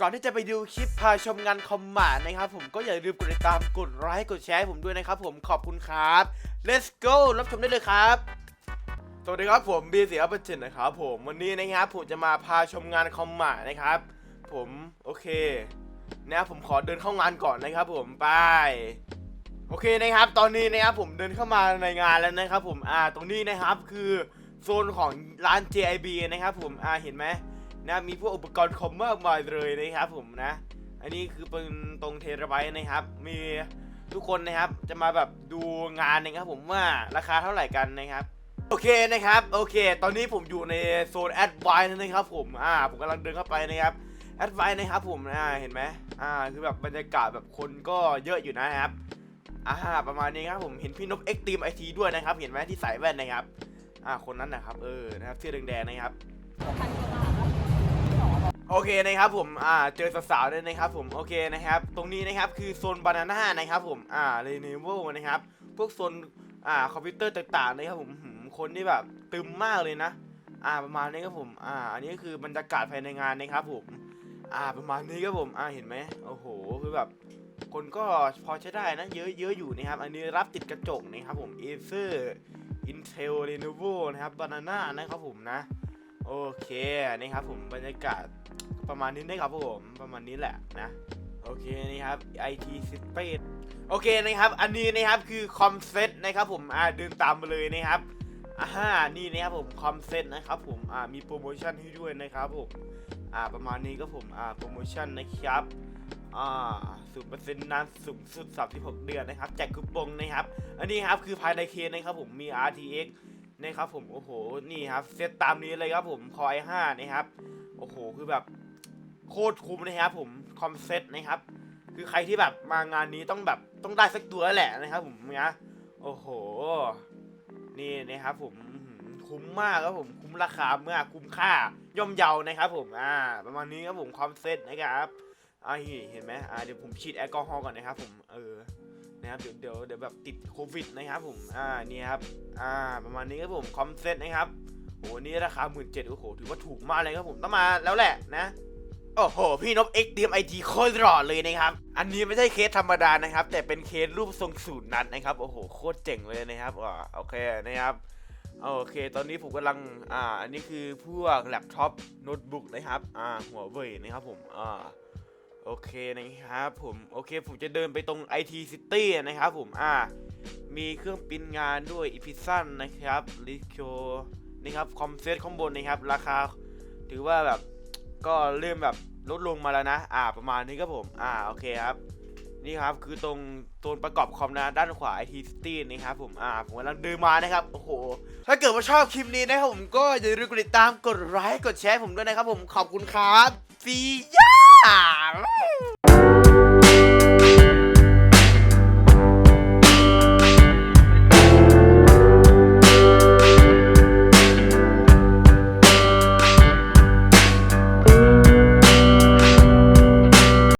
ก่อนที่จะไปดูคลิปพาชมงานคอมมานนะครับผมก็อย่าลืมกดติดตามกดไลค์กดแชร์ผมด้วยนะครับผมขอบคุณครับ let's go รับชมได้เลยครับ สวัสดีครับผมบีเสียประจินนะครับผมวันนี้นะครับผมจะมาพาชมงานคอมมานนะครับ ผมโอเคนะครับผมขอเดินเข้างานก่อนนะครับ ผมไปโอเคนะครับ ตอนนี้นะครับผมเดินเข้ามาในงานแล้วนะครับ ผมอ่าตรงนี้นะครับคือโซนของร้าน JIB นะครับ ผมอ่าเห็นไหม นะมีพวกอุปกรณ์คอมมากมายเลยนะครับผมนะ อันนี้คือเป็นตรงเทราไบต์นะครับ มีทุกคนนะครับจะมาแบบดูงานนะครับผมว่าราคาเท่าไหร่กันนะครับ โอเคนะครับโอเค ตอนนี้ผมอยู่ในโซนแอดไวนะครับผมอ่าผมกำลังเดินเข้าไปนะครับแอดไวนะครับผมอ่าเห็นไหมอ่าคือแบบบรรยากาศแบบคนก็เยอะอยู่นะครับอ่าประมาณนี้ครับผมเห็นพี่นพเอ็กตีมไอทีด้วยนะครับ เห็นไหมที่ใส่แว่นนะครับอ่าคนนั้นนะครับเออนะครับเสื้อแดงๆนะครับ โอเคนะครับผม อ่า เจอสาวๆด้วยนะครับผม โอเคนะครับ ตรงนี้นะครับคือโซนบานาน่านะครับผม อ่าเรเนเวลนะครับ พวกโซน อ่า คอมพิวเตอร์ต่างๆนะครับผม คนที่แบบตึมมากเลยนะ อ่า ประมาณนี้ครับผม อ่า อันนี้ก็คือบรรยากาศภายในงานนะครับผม อ่า ประมาณนี้ครับผม อ่า เห็นไหมโอ้โห คือแบบ คนก็พอใช้ได้นะ เยอะเยอะอยู่นะครับ อันนี้รับติดกระจกนะครับผม Acer Intel Lenovo นะครับ Banana นะครับผมนะ โอเคนี่ครับผมบรรยากาศประมาณนี้นะครับผมประมาณนี้แหละนะโอเคนี่ครับ IT City โอเคนะครับ อันนี้นะครับคือคอมเซ็ตนะครับผมอ่าเดินตามมาเลยนะครับอ่านี่นะครับผมคอมเซ็ตนะครับผมอ่ามีโปรโมชั่นให้ด้วยนะครับผมอ่าประมาณนี้ก็ผมอ่าโปรโมชั่นนะครับอ่าศูนย์เปอร์เซ็นต์นานสูงสุด36เดือนนะครับแจกคูปองนะครับ อันนี้ครับคือภายในเคสนะครับผมมี RTX นะครับผมโอ้โหนี่ครับเซตตามนี้เลยครับผมคอย5นะครับโอ้โหคือแบบโคตรคุ้มนะครับผมคอมเซตนะครับ คือใครที่แบบมางานนี้ต้องแบบต้องได้สักตัวแหละนะครับ ผมนะโอ้โห นี่นะครับผมหือคุ้มมากครับผมคุ้มราคามากคุ้มค่าย่อมเยานะครับ ผมอ่า ประมาณนี้ครับผมคอมเซตนะครับอ่าเห็นไหมอ่าเดี๋ยวผมฉีดแอลกอฮอล์ก่อนนะครับ ผมเออ นะครับเดี๋ยวเดี๋ยวเดี๋ยวแบบติดโควิดนะครับผมอ่านี่ครับอ่าประมาณนี้ครับผมคอมเซ็ตนะครับโอ้โหนี่ราคาหมื่นเจ็ดโอ้โหถือว่าถูกมากเลยครับผมต้องมาแล้วแหละนะโอ้โห พี่นพเอ็กเดียมไอทีโคตรหล่อเลยนะครับ อันนี้ไม่ใช่เคสธรรมดานะครับ แต่เป็นเคสรูปทรงสูตรนัดนะครับ โอ้โห โคตรเจ๋งเลยนะครับอ่าโอเคนะครับ โอเค ตอนนี้ผมกำลัง อ่า อันนี้คือพวกแล็ปท็อปโน้ตบุ๊กนะครับ อ่า หัวเว่ยนะครับผม อ่า โอเคนะครับผมโอเคผมจะเดินไปตรง IT City นะครับผมอ่ามีเครื่องปิ้นงานด้วยอีพิซันนะครับลิโคนะครับคอมเซตข้างบนนะครับ ราคาถือว่าแบบก็เริ่มแบบลดลงมาแล้วนะ อ่า ประมาณนี้ครับผม อ่า โอเคครับ นี่ครับ คือตรงโซนประกอบคอมนะ ด้านขวา IT City นะครับผม อ่า ผมกำลังเดินมานะครับ โอ้โห ถ้าเกิดว่าชอบคลิปนี้นะครับผมก็อย่าลืมกดติดตาม กดไลค์ กดแชร์ผมด้วยนะครับผม ขอบคุณครับฟีย Ah! Hum.